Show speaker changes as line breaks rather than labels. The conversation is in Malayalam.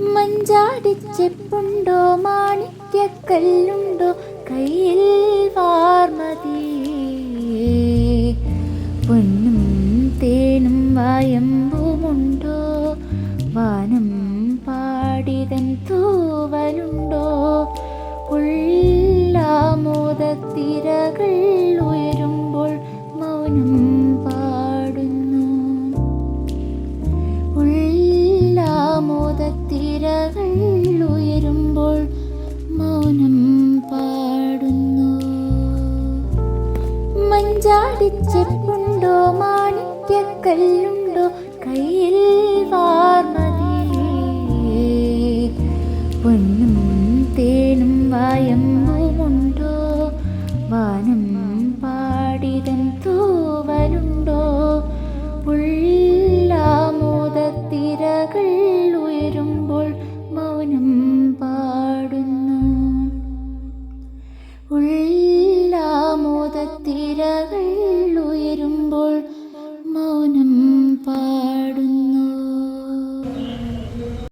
മഞ്ചാടിച്ചെപ്പുണ്ടോ മാണിക്യക്കല്ലുണ്ടോ? കയ്യിൽ വാർമതി പൊന്നും തേനും വായമ്പുമുണ്ടോ? വാനം പാടിതൻ തൂവലുണ്ടോ? ഉള്ളാമോദത്തിരകൾ ഉയരുമ്പോൾ മൗനം മഞ്ചാടിച്ചെപ്പുണ്ടോ മാണിക്യക്കല്ലുണ്ടോ? കയ്യിൽ വാർമതി പൊന്നും തേനും വായമ്മയുമുണ്ടോ വാനം പാടിതൻ തൂവലുണ്ടോ? ഉള്ളാമോദത്തിരകൾ 0,